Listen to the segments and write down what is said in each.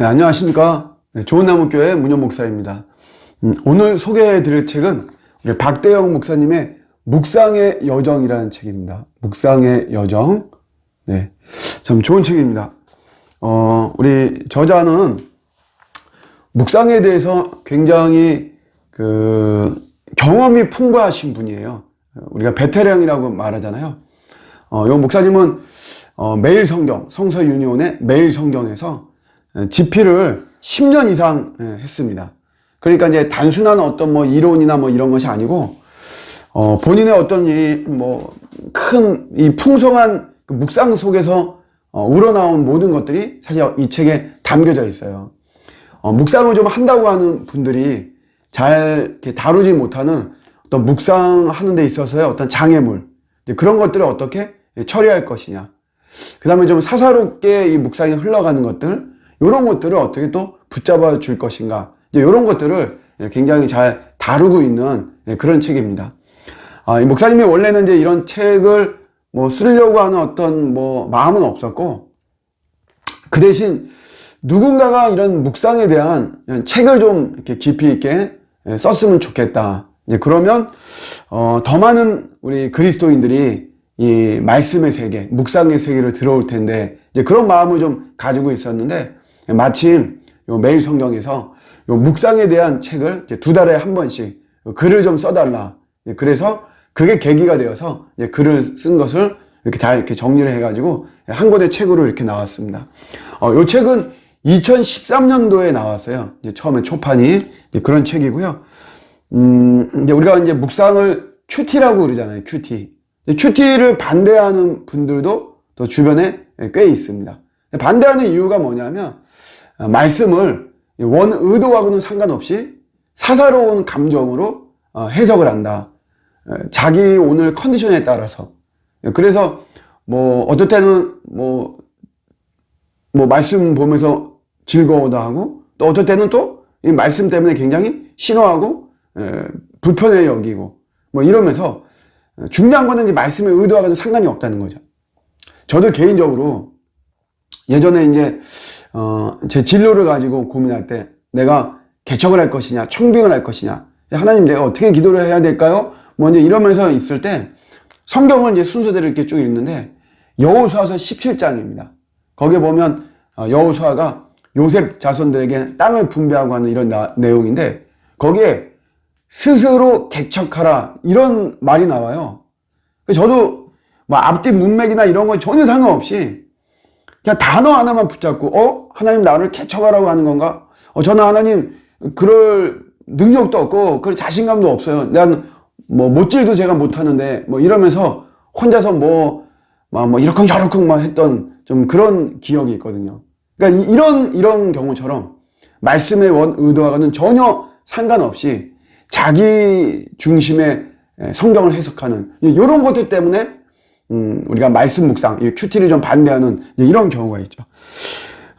네, 안녕하십니까. 네, 좋은 나무교회 문현 목사입니다. 음, 오늘 소개해 드릴 책은 우리 박대영 목사님의 묵상의 여정이라는 책입니다. 묵상의 여정. 네. 참 좋은 책입니다. 어, 우리 저자는 묵상에 대해서 굉장히 그 경험이 풍부하신 분이에요. 우리가 베테랑이라고 말하잖아요. 어, 요 목사님은 어, 매일 성경, 성서 유니온의 매일 성경에서 에, 집필을 10년 이상 에, 했습니다. 그러니까 이제 단순한 어떤 뭐 이론이나 뭐 이런 것이 아니고 어, 본인의 어떤 이 뭐 큰 이 풍성한 그 묵상 속에서 어, 우러나온 모든 것들이 사실 이 책에 담겨져 있어요. 어, 묵상을 좀 한다고 하는 분들이 잘 이렇게 다루지 못하는 어떤 묵상하는 데 있어서의 어떤 장애물 그런 것들을 어떻게 처리할 것이냐. 그 다음에 좀 사사롭게 이 묵상이 흘러가는 것들, 이런 것들을 어떻게 또 붙잡아 줄 것인가. 이제 이런 것들을 굉장히 잘 다루고 있는 그런 책입니다. 아, 이 목사님이 원래는 이제 이런 책을 뭐 쓰려고 하는 어떤 뭐 마음은 없었고, 그 대신 누군가가 이런 묵상에 대한 책을 좀 이렇게 깊이 있게 썼으면 좋겠다. 이제 그러면 어, 더 많은 우리 그리스도인들이 이 말씀의 세계, 묵상의 세계를 들어올 텐데 이제 그런 마음을 좀 가지고 있었는데 마침 요 매일 성경에서 요 묵상에 대한 책을 두 달에 한 번씩 글을 좀 써달라. 그래서 그게 계기가 되어서 글을 쓴 것을 이렇게 다 이렇게 정리를 해가지고 한 권의 책으로 이렇게 나왔습니다. 어, 요 책은 2013년도에 나왔어요. 처음에 초판이 그런 책이고요. 음, 이제 우리가 이제 묵상을 큐티라고 그러잖아요. 큐티. 큐티를 반대하는 분들도 또 주변에 꽤 있습니다. 반대하는 이유가 뭐냐면 어, 말씀을 원 의도하고는 상관없이 사사로운 감정으로 어, 해석을 한다. 어, 자기 오늘 컨디션에 따라서. 그래서 뭐 어떨 때는 뭐, 뭐 말씀 보면서 즐거워도 하고 또 어떨 때는 또 이 말씀 때문에 굉장히 신호하고 불편해 여기고 뭐 이러면서 중요한 거는 이제 말씀의 의도와는 상관이 없다는 거죠. 저도 개인적으로 예전에 이제 어, 제 진로를 가지고 고민할 때 내가 개척을 할 것이냐, 청빙을 할 것이냐, 하나님 내가 어떻게 기도를 해야 될까요? 뭐 이제 이러면서 있을 때 성경을 이제 순서대로 이렇게 쭉 읽는데 여호수아서 17장입니다. 거기에 보면 어, 여호수아가 요셉 자손들에게 땅을 분배하고 하는 이런 나, 내용인데 거기에 스스로 개척하라 이런 말이 나와요. 저도 뭐 앞뒤 문맥이나 이런 거 전혀 상관없이 그냥 단어 하나만 붙잡고 어 하나님 나를 개척하라고 하는 건가? 어 저는 하나님 그럴 능력도 없고 그럴 자신감도 없어요. 난 뭐 못질도 제가 못하는데 뭐 이러면서 혼자서 뭐 이러쿵저러쿵 막 했던 좀 그런 기억이 있거든요. 그러니까 이런 이런 경우처럼 말씀의 원 의도와는 전혀 상관없이 자기 중심의 성경을 해석하는 이런 것들 때문에 음, 우리가 말씀 묵상, 이 큐티를 좀 반대하는 이런 경우가 있죠.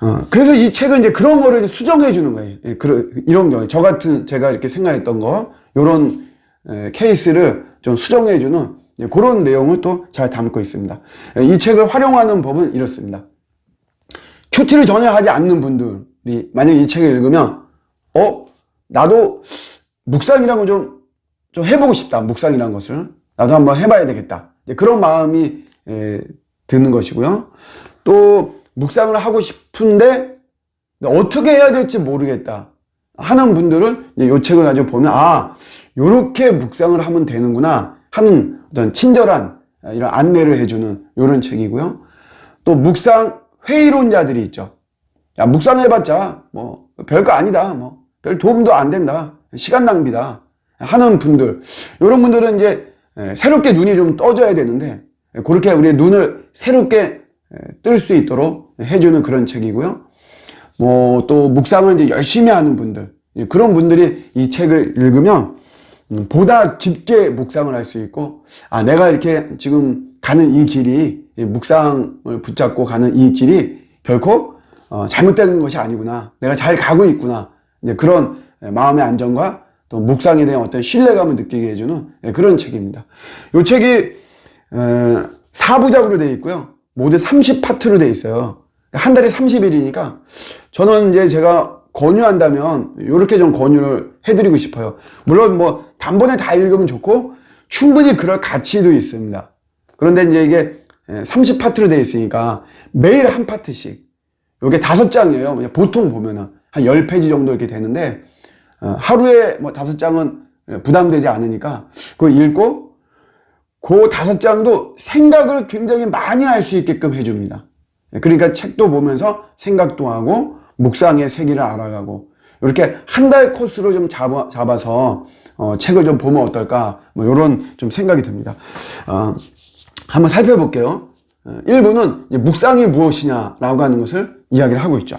어, 그래서 이 책은 이제 그런 거를 수정해 주는 거예요. 예, 그런, 이런 경우. 저 같은 제가 이렇게 생각했던 거, 요런 에, 케이스를 좀 수정해 주는 예, 그런 내용을 또 잘 담고 있습니다. 예, 이 책을 활용하는 법은 이렇습니다. 큐티를 전혀 하지 않는 분들이 만약 이 책을 읽으면, 어, 나도 묵상이라는 좀, 좀 해보고 싶다. 묵상이라는 것을. 나도 한번 해봐야 되겠다. 그런 마음이 에, 드는 것이고요. 또, 묵상을 하고 싶은데, 어떻게 해야 될지 모르겠다. 하는 분들은 이 책을 가지고 보면, 아, 요렇게 묵상을 하면 되는구나. 하는 어떤 친절한 이런 안내를 해주는 이런 책이고요. 또, 묵상 회의론자들이 있죠. 야, 묵상해봤자, 뭐, 별거 아니다. 뭐, 별 도움도 안 된다. 시간 낭비다. 하는 분들. 이런 분들은 이제 새롭게 눈이 좀 떠져야 되는데, 그렇게 우리의 눈을 새롭게 뜰 수 있도록 해주는 그런 책이고요. 뭐, 또, 묵상을 이제 열심히 하는 분들. 그런 분들이 이 책을 읽으면 보다 깊게 묵상을 할 수 있고, 아, 내가 이렇게 지금 가는 이 길이, 묵상을 붙잡고 가는 이 길이 결코 어, 잘못된 것이 아니구나. 내가 잘 가고 있구나. 이제 그런 마음의 안정과 또 묵상에 대한 어떤 신뢰감을 느끼게 해주는 그런 책입니다. 이 책이 4부작으로 되어 있고요. 모두 30파트로 되어 있어요. 한 달에 30일이니까 저는 이제 제가 권유한다면 이렇게 좀 권유를 해드리고 싶어요. 물론 뭐 단번에 다 읽으면 좋고 충분히 그럴 가치도 있습니다. 그런데 이제 이게 30파트로 되어 있으니까 매일 한 파트씩 요게 다섯 장이에요. 보통 보면은 한 10페이지 정도 이렇게 되는데 어, 하루에 뭐 다섯 장은 부담되지 않으니까 그거 읽고 그 다섯 장도 생각을 굉장히 많이 할 수 있게끔 해줍니다. 그러니까 책도 보면서 생각도 하고 묵상의 세계를 알아가고 이렇게 한 달 코스로 좀 잡아, 잡아서 어, 책을 좀 보면 어떨까 뭐 이런 좀 생각이 듭니다. 어, 한번 살펴볼게요. 1부는 묵상이 무엇이냐라고 하는 것을 이야기를 하고 있죠.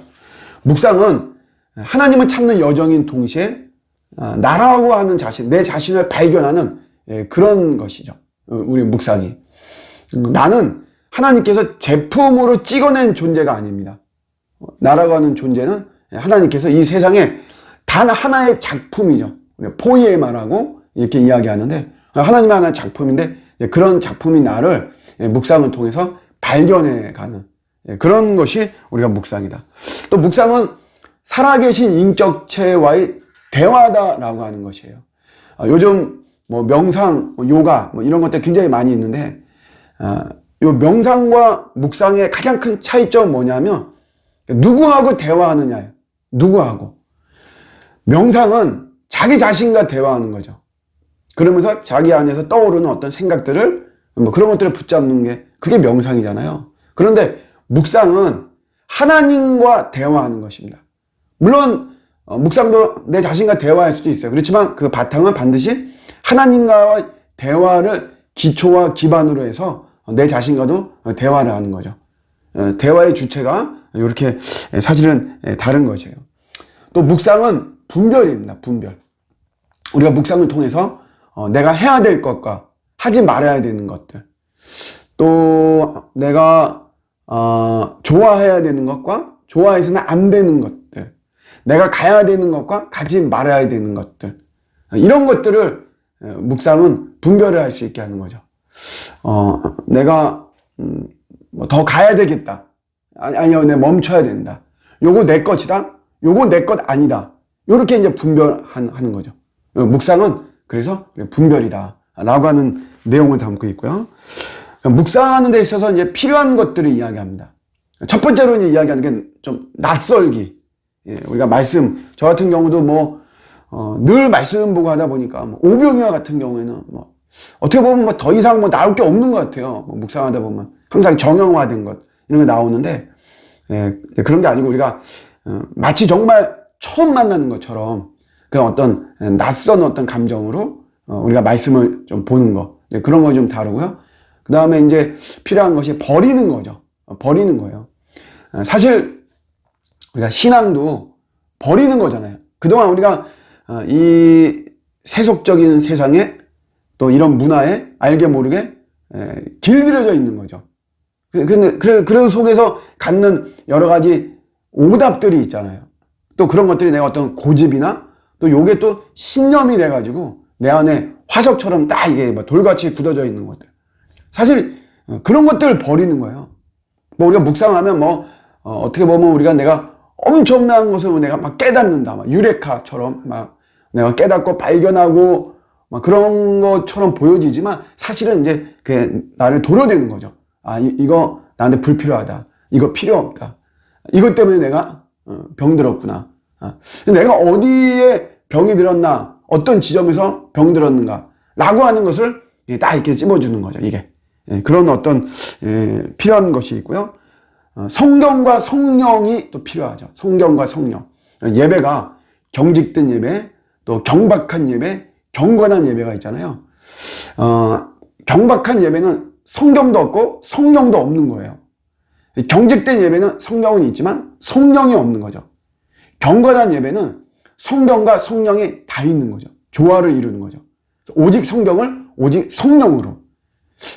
묵상은 하나님을 찾는 여정인 동시에 어, 나라고 하는 자신, 내 자신을 발견하는 예, 그런 것이죠. 어, 우리 묵상이. 음, 나는 하나님께서 제품으로 찍어낸 존재가 아닙니다. 어, 나라고 하는 존재는 하나님께서 이 세상에 단 하나의 작품이죠. 포이에마라고 이렇게 이야기하는데 하나님의 하나의 작품인데 예, 그런 작품이 나를 예, 묵상을 통해서 발견해가는 그런 것이 우리가 묵상이다. 또 묵상은 살아계신 인격체와의 대화다라고 하는 것이에요. 아, 요즘 뭐 명상, 뭐 요가 뭐 이런 것들 굉장히 많이 있는데 아, 요 명상과 묵상의 가장 큰 차이점 뭐냐면 누구하고 대화하느냐예요. 누구하고. 명상은 자기 자신과 대화하는 거죠. 그러면서 자기 안에서 떠오르는 어떤 생각들을 뭐 그런 것들을 붙잡는 게 그게 명상이잖아요. 그런데 묵상은 하나님과 대화하는 것입니다. 물론 어, 묵상도 내 자신과 대화할 수도 있어요. 그렇지만 그 바탕은 반드시 하나님과의 대화를 기초와 기반으로 해서 내 자신과도 대화를 하는 거죠. 어, 대화의 주체가 이렇게 사실은 다른 것이에요. 또 묵상은 분별입니다. 분별. 우리가 묵상을 통해서 어, 내가 해야 될 것과 하지 말아야 되는 것들. 또 내가 좋아해야 되는 것과 좋아해서는 안 되는 것. 내가 가야 되는 것과 가지 말아야 되는 것들. 이런 것들을 묵상은 분별을 할 수 있게 하는 거죠. 어, 내가, 음, 뭐 더 가야 되겠다. 아니, 아니요, 내 멈춰야 된다. 요거 내 것이다. 요거 내 것 아니다. 요렇게 이제 분별하는 거죠. 묵상은 그래서 분별이다. 라고 하는 내용을 담고 있고요. 묵상하는 데 있어서 이제 필요한 것들을 이야기합니다. 첫 번째로 이제 이야기하는 게 좀 낯설기. 예, 우리가 말씀, 저 같은 경우도 뭐, 어, 늘 말씀 보고 하다 보니까, 뭐, 오병이와 같은 경우에는 뭐, 어떻게 보면 뭐 더 이상 뭐 나올 게 없는 것 같아요. 뭐 묵상하다 보면. 항상 정형화된 것, 이런 게 나오는데, 예, 그런 게 아니고 우리가, 어, 마치 정말 처음 만나는 것처럼, 그 어떤 낯선 어떤 감정으로, 어, 우리가 말씀을 좀 보는 거, 예, 그런 거좀 다루고요. 그 다음에 이제 필요한 것이 버리는 거죠. 어, 버리는 거예요. 어, 사실, 우리가 신앙도 버리는 거잖아요. 그동안 우리가 어, 이 세속적인 세상에 또 이런 문화에 알게 모르게 길들여져 있는 거죠. 근데 그래 그런 속에서 갖는 여러 가지 오답들이 있잖아요. 또 그런 것들이 내가 어떤 고집이나 또 요게 또 신념이 돼가지고 내 안에 화석처럼 딱 이게 돌같이 굳어져 있는 것들. 사실 어, 그런 것들을 버리는 거예요. 뭐 우리가 묵상하면 뭐 어, 떻게 보면 우리가 내가 엄청난 것을 내가 막 깨닫는다. 막 유레카처럼 막 내가 깨닫고 발견하고 막 그런 것처럼 보여지지만 사실은 이제 그 나를 도려내는 거죠. 아, 이, 거 나한테 불필요하다. 이거 필요 없다. 이것 때문에 내가 어, 병들었구나. 아, 내가 어디에 병이 들었나, 어떤 지점에서 병 들었는가, 라고 하는 것을 딱 이렇게 찝어주는 거죠, 이게. 예, 그런 어떤, 예, 필요한 것이 있고요. 어, 성경과 성령이 또 필요하죠. 성경과 성령. 예배가 경직된 예배, 또 경박한 예배, 경건한 예배가 있잖아요. 어, 경박한 예배는 성경도 없고 성령도 없는 거예요. 경직된 예배는 성경은 있지만 성령이 없는 거죠. 경건한 예배는 성경과 성령이 다 있는 거죠. 조화를 이루는 거죠. 오직 성경을 오직 성령으로.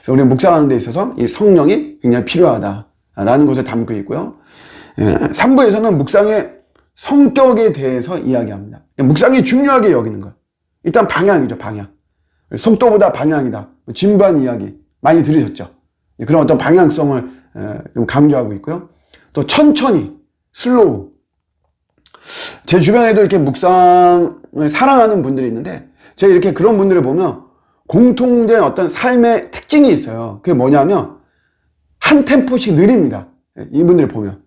우리 묵상하는 데 있어서 이 성령이 굉장히 필요하다. 라는 것을 담고 있고요. 3부에서는 예, 묵상의 성격에 대해서 이야기합니다. 묵상이 중요하게 여기는 것. 일단 방향이죠, 방향. 속도보다 방향이다. 진부한 이야기 많이 들으셨죠? 그런 어떤 방향성을 좀 강조하고 있고요. 또 천천히, 슬로우. 제 주변에도 이렇게 묵상을 사랑하는 분들이 있는데 제가 이렇게 그런 분들을 보면 공통된 어떤 삶의 특징이 있어요. 그게 뭐냐면 한 템포씩 느립니다. 이분들을 보면.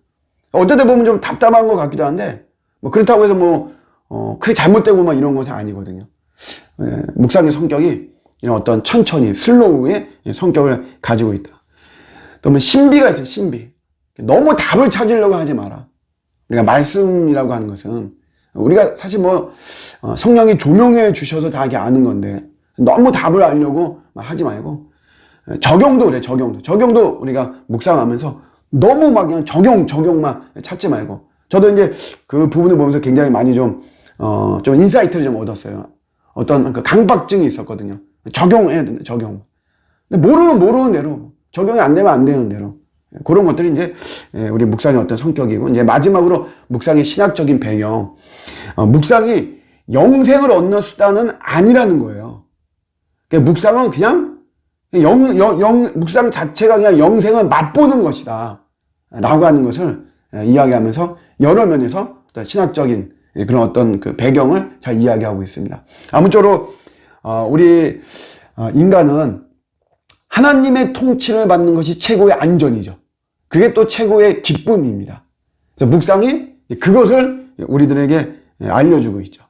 때 보면 좀 답답한 것 같기도 한데 뭐 그렇다고 해서 뭐 어, 크게 잘못되고 막 이런 것은 아니거든요. 예, 묵상의 성격이 이런 어떤 천천히 슬로우의 성격을 가지고 있다. 또 뭐 신비가 있어요. 신비. 너무 답을 찾으려고 하지 마라. 우리가 말씀이라고 하는 것은 우리가 사실 뭐 어, 성령이 조명해 주셔서 다 이렇게 아는 건데 너무 답을 알려고 막 하지 말고 적용도 그래 적용도 적용도 우리가 묵상하면서 너무 막 그냥 적용 적용만 찾지 말고 저도 이제 그 부분을 보면서 굉장히 많이 좀 어, 좀 인사이트를 좀 얻었어요. 어떤 그 강박증이 있었거든요. 적용해야 된다, 적용. 근데 모르면 모르는 대로, 적용이 안 되면 안 되는 대로. 그런 것들이 이제 예, 우리 묵상의 어떤 성격이고, 이제 마지막으로 묵상의 신학적인 배경. 어, 묵상이 영생을 얻는 수단은 아니라는 거예요. 그러니까 묵상은 그냥 영, 영, 영, 묵상 자체가 그냥 영생을 맛보는 것이다. 라고 하는 것을 예, 이야기하면서 여러 면에서 신학적인 그런 어떤 그 배경을 잘 이야기하고 있습니다. 아무쪼록 어, 우리 어, 인간은 하나님의 통치를 받는 것이 최고의 안전이죠. 그게 또 최고의 기쁨입니다. 그래서 묵상이 그것을 우리들에게 알려주고 있죠.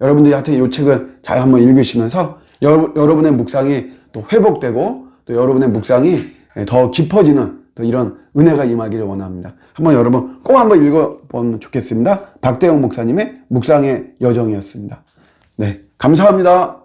여러분들이 하여튼 이 책을 잘 한번 읽으시면서 여, 여러분의 묵상이 또 회복되고 또 여러분의 묵상이 더 깊어지는 또 이런 은혜가 임하기를 원합니다. 한번 여러분 꼭 한번 읽어보면 좋겠습니다. 박대영 목사님의 묵상의 여정이었습니다. 네, 감사합니다.